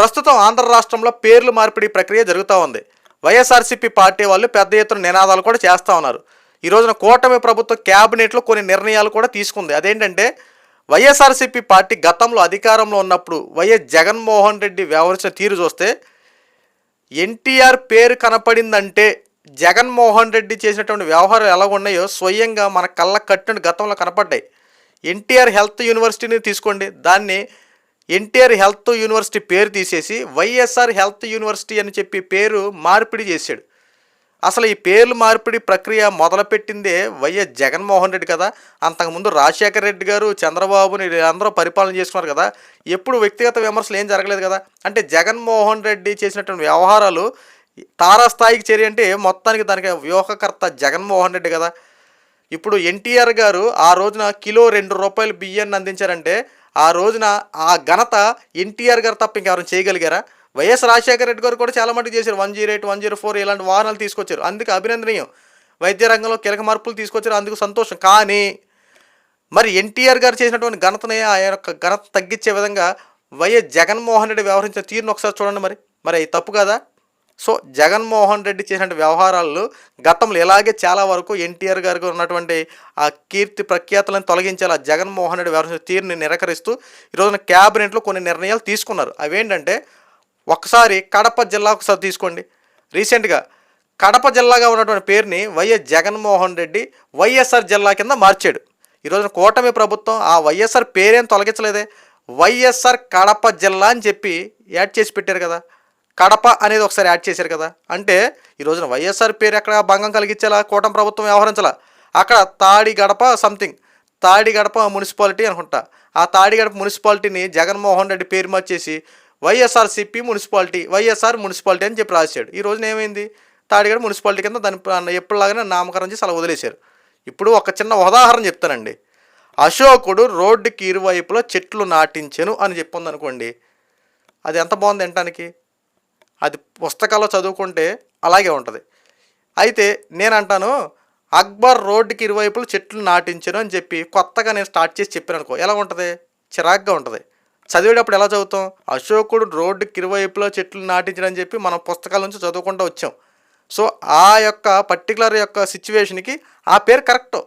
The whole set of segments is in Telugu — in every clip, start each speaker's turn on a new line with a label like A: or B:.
A: ప్రస్తుతం ఆంధ్ర రాష్ట్రంలో పేర్లు మార్పిడి ప్రక్రియ జరుగుతూ ఉంది. వైఎస్ఆర్సీపీ పార్టీ వాళ్ళు పెద్ద ఎత్తున నినాదాలు కూడా చేస్తూ ఉన్నారు. ఈ రోజున కూటమి ప్రభుత్వం క్యాబినెట్లో కొన్ని నిర్ణయాలు కూడా తీసుకుంది. అదేంటంటే వైఎస్ఆర్సీపీ పార్టీ గతంలో అధికారంలో ఉన్నప్పుడు వైఎస్ జగన్మోహన్ రెడ్డి వ్యవహరించిన తీరు చూస్తే ఎన్టీఆర్ పేరు కనపడిందంటే జగన్మోహన్ రెడ్డి చేసినటువంటి వ్యవహారాలు ఎలా ఉన్నాయో స్వయంగా మన కళ్ళ కట్టిన గతంలో కనపడ్డాయి. ఎన్టీఆర్ హెల్త్ యూనివర్సిటీని తీసుకోండి. దాన్ని ఎన్టీఆర్ హెల్త్ యూనివర్సిటీ పేరు తీసేసి వైఎస్ఆర్ హెల్త్ యూనివర్సిటీ అని చెప్పి పేరు మార్పిడి చేశాడు. అసలు ఈ పేర్లు మార్పిడి ప్రక్రియ మొదలుపెట్టిందే వైఎస్ జగన్మోహన్ రెడ్డి కదా. అంతకుముందు రాజశేఖర రెడ్డి గారు చంద్రబాబుని అందరూ పరిపాలన చేసుకున్నారు కదా. ఎప్పుడు వ్యక్తిగత విమర్శలు ఏం జరగలేదు కదా. అంటే జగన్మోహన్ రెడ్డి చేసినటువంటి వ్యవహారాలు తారాస్థాయికి చేరి అంటే మొత్తానికి దానికి వ్యూహకర్త జగన్మోహన్ రెడ్డి కదా. ఇప్పుడు ఎన్టీఆర్ గారు ఆ రోజున కిలో రెండు రూపాయలు బియ్యాన్ని అందించారంటే ఆ రోజున ఆ ఘనత ఎన్టీఆర్ గారు తప్ప ఇంకెవరైనా చేయగలిగారా? వైఎస్ రాజశేఖర రెడ్డి గారు కూడా చాలా మటుకు చేశారు. One zero eight one zero four ఇలాంటి వాహనాలు తీసుకొచ్చారు. అందుకే అభినందనీయం. వైద్య రంగంలో కీలక మార్పులు తీసుకొచ్చారు. అందుకు సంతోషం. కానీ మరి ఎన్టీఆర్ గారు చేసినటువంటి ఘనతని ఆయన యొక్క ఘనత తగ్గించే విధంగా వైఎస్ జగన్మోహన్ రెడ్డి వ్యవహరించిన తీరును ఒకసారి చూడండి మరి. మరి అది తప్పు కదా? సో జగన్మోహన్ రెడ్డి చేసిన వ్యవహారాలు గతంలో ఇలాగే చాలా వరకు ఎన్టీఆర్ గారికి ఉన్నటువంటి ఆ కీర్తి ప్రఖ్యాతలను తొలగించేలా జగన్మోహన్ రెడ్డి వ్యవహరించిన తీరుని నిరాకరిస్తూ ఈ రోజున క్యాబినెట్లో కొన్ని నిర్ణయాలు తీసుకున్నారు. అవేంటంటే ఒకసారి కడప జిల్లా ఒకసారి తీసుకోండి. రీసెంట్గా కడప జిల్లాగా ఉన్నటువంటి పేరుని వైఎస్ జగన్మోహన్ రెడ్డి వైఎస్ఆర్ జిల్లా కింద మార్చాడు. ఈరోజున కూటమి ప్రభుత్వం ఆ వైఎస్ఆర్ పేరేం తొలగించలేదే. వైఎస్ఆర్ కడప జిల్లా అని చెప్పి యాడ్ చేసి పెట్టారు కదా. కడప అనేది ఒకసారి యాడ్ చేశారు కదా. అంటే ఈ రోజున వైఎస్ఆర్ పేరు ఎక్కడ భంగం కలిగించేలా కూటమి ప్రభుత్వం వ్యవహరించాల? అక్కడ తాడి గడప సంథింగ్ తాడి గడప మున్సిపాలిటీ అనుకుంటా. ఆ తాడి గడప మున్సిపాలిటీని జగన్మోహన్ రెడ్డి పేరు మార్చేసి వైఎస్ఆర్సిపి మున్సిపాలిటీ వైఎస్ఆర్ మున్సిపాలిటీ అని చెప్పి రాశాడు. ఈ రోజున ఏమైంది? తాడిగడ మున్సిపాలిటీ కింద దాని ఎప్పుడులాగానే నామకరణం చేసి అలా వదిలేశారు. ఇప్పుడు ఒక చిన్న ఉదాహరణ చెప్తానండి. అశోకుడు రోడ్డుకి ఇరువైపులో చెట్లు నాటించెను అని చెప్పింది అనుకోండి అది ఎంత బాగుంది వినటానికి? అది పుస్తకాల్లో చదువుకుంటే అలాగే ఉంటుంది. అయితే నేను అంటాను అక్బర్ రోడ్డుకి ఇరువైపులు చెట్లు నాటించను అని చెప్పి కొత్తగా నేను స్టార్ట్ చేసి చెప్పాను అనుకో ఎలా ఉంటుంది? చిరాగ్గా ఉంటుంది. చదివేటప్పుడు ఎలా చదువుతాం? అశోకుడు రోడ్డుకి ఇరువైపులో చెట్లు నాటించడం అని చెప్పి మనం పుస్తకాల నుంచి చదువుకుంటూ వచ్చాం. సో ఆ యొక్క పర్టికులర్ యొక్క సిచ్యువేషన్కి ఆ పేరు కరెక్ట్.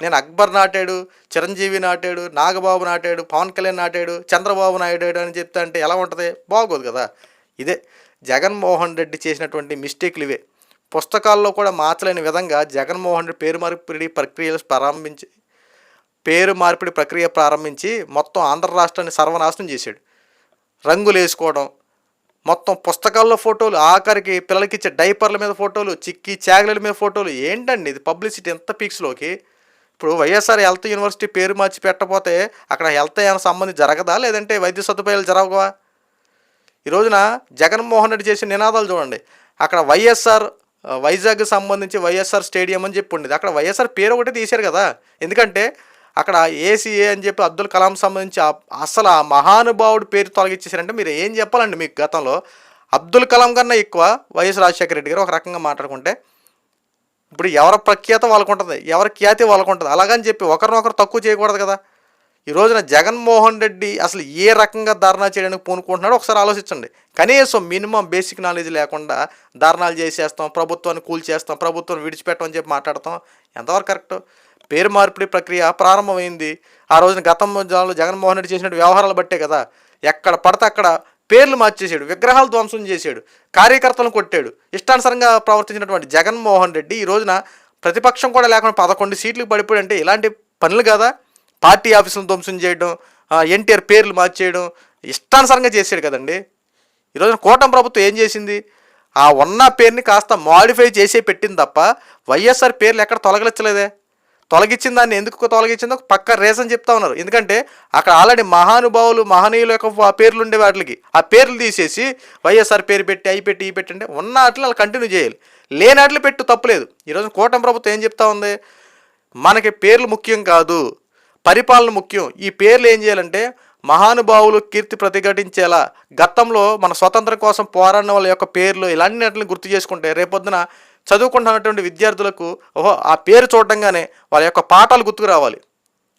A: నేను అక్బర్ నాటాడు చిరంజీవి నాటాడు నాగబాబు నాటాడు పవన్ కళ్యాణ్ నాటాడు చంద్రబాబు నాయుడు అని చెప్తా అంటే ఎలా ఉంటుంది? బాగోదు కదా. ఇదే. జగన్మోహన్ రెడ్డి చేసినటువంటి మిస్టేక్లు ఇవే. పుస్తకాల్లో కూడా మార్చలేని విధంగా జగన్మోహన్ రెడ్డి పేరు మార్పిడి ప్రక్రియలు ప్రారంభించి పేరు మార్పిడి ప్రక్రియ ప్రారంభించి మొత్తం ఆంధ్ర రాష్ట్రాన్ని సర్వనాశనం చేశాడు. రంగులు వేసుకోవడం మొత్తం పుస్తకాల్లో ఫోటోలు ఆఖరికి పిల్లలకి ఇచ్చే డైపర్ల మీద ఫోటోలు చిక్కి చాగలల మీద ఫోటోలు ఏంటండి ఇది పబ్లిసిటీ ఎంత పీక్స్లోకి? ఇప్పుడు వైఎస్ఆర్ హెల్త్ యూనివర్సిటీ పేరు మార్చి పెట్టకపోతే అక్కడ హెల్త్ ఏమైనా సంబంధించి జరగదా? లేదంటే వైద్య సదుపాయాలు జరగవా? ఈ రోజున జగన్మోహన్ రెడ్డి చేసిన నినాదాలు చూడండి. అక్కడ వైఎస్ఆర్ వైజాగ్ వైజాగ్కి సంబంధించి వైఎస్ఆర్ స్టేడియం అని చెప్పి ఉండేది. అక్కడ వైఎస్ఆర్ పేరు ఒకటే తీశారు కదా. ఎందుకంటే అక్కడ ఏసీఏ అని చెప్పి అబ్దుల్ కలాం సంబంధించి అసలు ఆ మహానుభావుడు పేరు తొలగించేశారంటే మీరు ఏం చెప్పాలండి మీకు గతంలో? అబ్దుల్ కలాం కన్నా ఎక్కువ వైఎస్ రాజశేఖర రెడ్డి గారు ఒక రకంగా మాట్లాడుకుంటే ఇప్పుడు ఎవరి ప్రఖ్యాత వాళ్ళకు ఉంటుంది ఎవరి ఖ్యాతి వాళ్ళకు ఉంటుంది అలాగని చెప్పి ఒకరినొకరు తక్కువ చేయకూడదు కదా. ఈ రోజున జగన్మోహన్ రెడ్డి అసలు ఏ రకంగా ధర్నా చేయడానికి పూనుకుంటున్నాడో ఒకసారి ఆలోచించండి. కనీసం మినిమం బేసిక్ నాలెడ్జ్ లేకుండా ధర్నాలు చేసేస్తాం ప్రభుత్వాన్ని కూల్చేస్తాం ప్రభుత్వం విడిచిపెట్టమని చెప్పి మాట్లాడతాం. ఎంతవరకు కరెక్ట్? పేరు మార్పిడి ప్రక్రియ ప్రారంభమైంది. ఆ రోజున గతంలో జగన్మోహన్ రెడ్డి చేసిన వ్యవహారాలు బట్టే కదా. ఎక్కడ పడితే అక్కడ పేర్లు మార్చేసాడు విగ్రహాలు ధ్వంసం చేశాడు కార్యకర్తలను కొట్టాడు. ఇష్టానుసారంగా ప్రవర్తించినటువంటి జగన్మోహన్ రెడ్డి ఈ రోజున ప్రతిపక్షం కూడా లేకుండా పదకొండు సీట్లు పడిపోయి అంటే ఇలాంటి పనులు కదా. పార్టీ ఆఫీసులను ధ్వంసం చేయడం ఎన్టీఆర్ పేర్లు మార్చేయడం ఇష్టానుసారంగా చేశాడు కదండి. ఈ రోజున కూటమి ప్రభుత్వం ఏం చేసింది? ఆ ఉన్న పేరుని కాస్త మాడిఫై చేసే పెట్టింది తప్ప వైఎస్ఆర్ పేర్లు ఎక్కడ తొలగించలేదే తొలగించిన దాన్ని ఎందుకు తొలగించిందో పక్క రీజన్ చెప్తా ఉన్నారు. ఎందుకంటే అక్కడ ఆల్రెడీ మహానుభావులు మహనీయుల యొక్క పేర్లు ఉండే వాటికి ఆ పేర్లు తీసేసి వైఎస్ఆర్ పేరు పెట్టి అవి పెట్టి ఈ పెట్టి అంటే ఉన్న వాటిని అలా కంటిన్యూ చేయాలి. లేని వాటిని పెట్టు తప్పలేదు. ఈరోజు కూటమి ప్రభుత్వం ఏం చెప్తా ఉంది? మనకి పేర్లు ముఖ్యం కాదు. పరిపాలన ముఖ్యం. ఈ పేర్లు ఏం చేయాలంటే మహానుభావులు కీర్తి ప్రతిఘటించేలా గతంలో మన స్వతంత్రం కోసం పోరాడిన వాళ్ళ యొక్క పేర్లు ఇలాంటిని గుర్తు చేసుకుంటే రేపొద్దున చదువుకుంటున్నటువంటి విద్యార్థులకు ఓహో ఆ పేరు చూడంగానే వాళ్ళ యొక్క పాఠాలు గుర్తుకు రావాలి.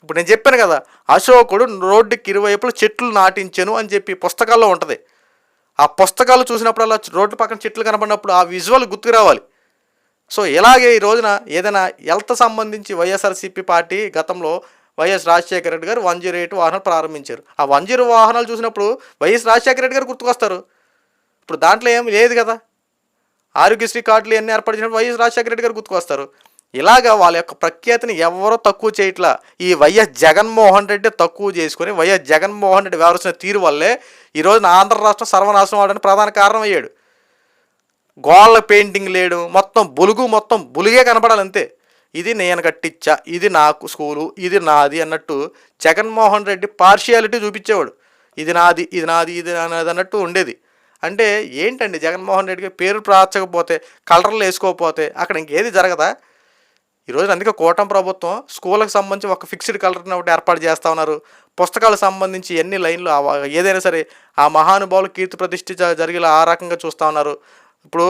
A: ఇప్పుడు నేను చెప్పాను కదా అశోకుడు రోడ్డుకి ఇరువైపులు చెట్లు నాటించెను అని చెప్పి పుస్తకాల్లో ఉంటుంది. ఆ పుస్తకాలు చూసినప్పుడల్లా రోడ్డు పక్కన చెట్లు కనపడినప్పుడు ఆ విజువల్ గుర్తుకు రావాలి. సో ఇలాగే ఈ రోజున ఏదైనా హెల్త్ సంబంధించి వైఎస్ఆర్సీపీ పార్టీ గతంలో YS Rajasekhara Reddy garu one zero eight వాహనాలు ప్రారంభించారు. ఆ వన్ జీరో వాహనాలు చూసినప్పుడు వైఎస్ రాజశేఖర రెడ్డి గారు గుర్తుకొస్తారు. ఇప్పుడు దాంట్లో ఏం లేదు కదా. ఆరోగ్యశ్రీ కార్డులు ఎన్ని ఏర్పాటు చేసినప్పుడు వైఎస్ రాజశేఖర రెడ్డి గారు గుర్తుకొస్తారు. ఇలాగా వాళ్ళ యొక్క ప్రఖ్యాతిని ఎవరో తక్కువ చేయట్లా. ఈ వైఎస్ జగన్మోహన్ రెడ్డి తక్కువ చేసుకొని వైఎస్ జగన్మోహన్ రెడ్డి వ్యవహరించిన తీరు వల్లే ఈరోజు ఆంధ్ర రాష్ట్రం సర్వనాశనం అవడానికి ప్రధాన కారణం అయ్యాడు గోళ్ళ పెయింటింగ్ లేడు. మొత్తం బులుగు మొత్తం బులుగే కనపడాలి అంతే ఇది నేను కట్టించా ఇది నాకు స్కూలు ఇది నాది అన్నట్టు జగన్మోహన్ రెడ్డి పార్షియాలిటీ చూపించేవాడు. ఇది నాది ఇది నాది ఇది నాది అన్నట్టు ఉండేది. అంటే ఏంటండి జగన్మోహన్ రెడ్డికి పేరు ప్రాచకపోతే కలర్లు వేసుకోకపోతే అక్కడ ఇంకేది జరగదా? ఈరోజు అందుకే కూటమి ప్రభుత్వం స్కూళ్ళకి సంబంధించి ఒక ఫిక్స్డ్ కలర్ని ఒకటి ఏర్పాటు చేస్తూ ఉన్నారు. పుస్తకాలకు సంబంధించి ఎన్ని లైన్లు ఏదైనా సరే ఆ మహానుభావులు కీర్తి ప్రతిష్ఠ జరిగేలా ఆ రకంగా చూస్తూ ఉన్నారు. ఇప్పుడు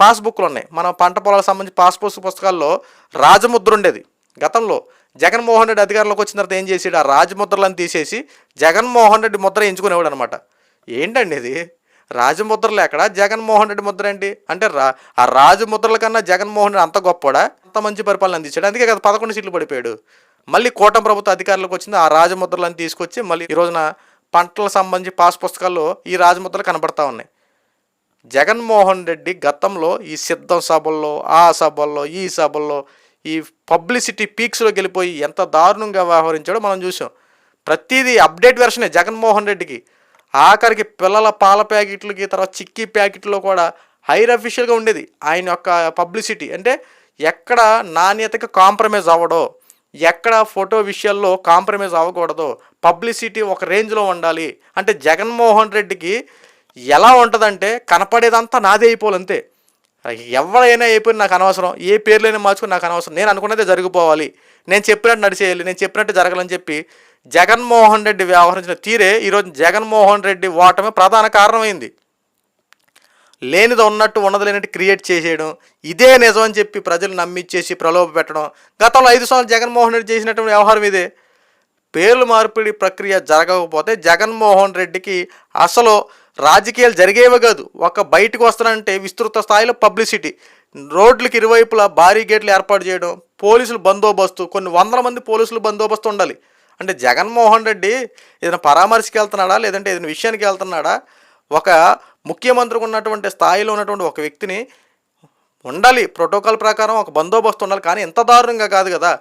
A: పాస్బుక్లు ఉన్నాయి మన పంట పొలాలకు సంబంధించి పాస్బుక్ పుస్తకాల్లో రాజముద్ర ఉండేది. గతంలో జగన్మోహన్ రెడ్డి అధికారంలోకి వచ్చిన తర్వాత ఏం చేసాడు? ఆ రాజముద్రలను తీసేసి జగన్మోహన్ రెడ్డి ముద్ర ఎంచుకునేవాడు అనమాట ఏంటండి ఇది? రాజముద్రలు ఎక్కడ? జగన్మోహన్ రెడ్డి ముద్ర ఏంటి? అంటే రా ఆ రాజముద్రల కన్నా జగన్మోహన్ రెడ్డి అంత గొప్పడా అంత మంచి పరిపాలన అందించాడు? అందుకే కదా పదకొండు సీట్లు పడిపోయాడు. మళ్ళీ కూటమి ప్రభుత్వ అధికారులకు వచ్చింది. ఆ రాజముద్రలను తీసుకొచ్చి మళ్ళీ ఈ రోజున పంటలకు సంబంధించి పాస్ పుస్తకాల్లో ఈ రాజముద్రలు కనబడతా ఉన్నాయి. జగన్మోహన్ రెడ్డి గతంలో ఈ సిద్ధం సభల్లో ఆ సభల్లో ఈ సభల్లో ఈ పబ్లిసిటీ పీక్స్లో వెళ్ళిపోయి ఎంత దారుణంగా వ్యవహరించాడో మనం చూసాం. ప్రతిదీ అప్డేట్ వెర్షనే జగన్మోహన్ రెడ్డికి. ఆఖరికి పిల్లల పాల ప్యాకెట్లకి తర్వాత చిక్కీ ప్యాకెట్లో కూడా హైర్ అఫీషియల్గా ఉండేది. ఆయన యొక్క పబ్లిసిటీ అంటే ఎక్కడ నాణ్యతకి కాంప్రమైజ్ అవ్వడో ఎక్కడ ఫోటో విషయాల్లో కాంప్రమైజ్ అవ్వకూడదు పబ్లిసిటీ ఒక రేంజ్లో ఉండాలి. అంటే జగన్మోహన్ రెడ్డికి ఎలా ఉంటుందంటే కనపడేదంతా నాదే అయిపోవాలంతే ఎవరైనా అయిపోయిన నాకు అనవసరం ఏ పేర్లైనా మార్చుకుని నాకు అనవసరం. నేను అనుకున్నదే జరిగిపోవాలి. నేను చెప్పినట్టు నడిచేయాలి నేను చెప్పినట్టు జరగాలని చెప్పి జగన్మోహన్ రెడ్డి వ్యవహరించిన తీరే ఈరోజు జగన్మోహన్ రెడ్డి ఓటమి ప్రధాన కారణమైంది. లేనిది ఉన్నట్టు ఉన్నది లేనట్టు క్రియేట్ చేసేయడం ఇదే నిజం అని చెప్పి ప్రజలు నమ్మిచ్చేసి ప్రలోభ పెట్టడం గతంలో ఐదు సంవత్సరాలు జగన్మోహన్ రెడ్డి చేసినటువంటి వ్యవహారం ఇదే. పేర్లు మార్పిడి ప్రక్రియ జరగకపోతే జగన్మోహన్ రెడ్డికి అసలు రాజకీయాలు జరిగేవే కాదు. ఒక బయటకు వస్తానంటే విస్తృత స్థాయిలో పబ్లిసిటీ. రోడ్లకు ఇరువైపులా భారీ గేట్లు ఏర్పాటు చేయడం పోలీసులు బందోబస్తు కొన్ని వందల మంది పోలీసులు బందోబస్తు ఉండాలి. అంటే జగన్మోహన్ రెడ్డి ఏదైనా పరామర్శకి వెళ్తున్నాడా లేదంటే ఏదైనా విషయానికి వెళ్తున్నాడా? ఒక ముఖ్యమంత్రికి ఉన్నటువంటి స్థాయిలో ఉన్నటువంటి ఒక వ్యక్తిని ఉండాలి. ప్రోటోకాల్ ప్రకారం ఒక బందోబస్తు ఉండాలి. కానీ ఇంత దారుణంగా కాదు కదా.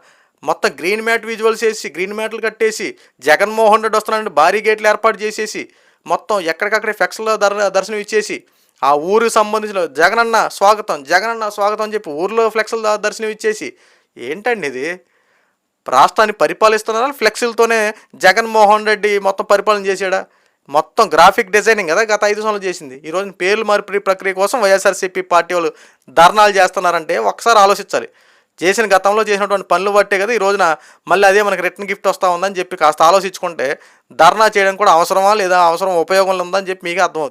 A: మొత్తం గ్రీన్ మ్యాట్ విజువల్స్ వేసి గ్రీన్ మ్యాట్లు కట్టేసి జగన్మోహన్ రెడ్డి వస్తున్నాడని భారీ గేట్లు ఏర్పాటు చేసేసి మొత్తం ఎక్కడికక్కడే ఫ్లెక్స్లో దర్ దర్శనం ఇచ్చేసి ఆ ఊరికి సంబంధించిన జగనన్న స్వాగతం జగనన్న స్వాగతం అని చెప్పి ఊర్లో ఫ్లెక్స్ల దర్శనం ఇచ్చేసి ఏంటండి ఇది? రాష్ట్రాన్ని పరిపాలిస్తున్నారా? ఫ్లెక్సీలతోనే జగన్మోహన్ రెడ్డి మొత్తం పరిపాలన చేశాడా? మొత్తం గ్రాఫిక్ డిజైనింగ్ కదా గత ఐదు సంవత్సరాలు చేసింది. ఈ పేర్లు మార్పిడి ప్రక్రియ కోసం వైఎస్ఆర్సీపీ పార్టీ వాళ్ళు ధర్నాలు చేస్తున్నారంటే ఒకసారి ఆలోచించాలి. చేసిన గతంలో చేసినటువంటి పనులు బట్టే కదా ఈ రోజున మళ్ళీ అదే మనకి రిటర్న్ గిఫ్ట్ వస్తూ ఉందని చెప్పి కాస్త ఆలోచించుకుంటే ధర్నా చేయడం కూడా అవసరమా లేదా అవసరం ఉపయోగంలో ఉందని చెప్పి మీకు అర్థమవుతుంది.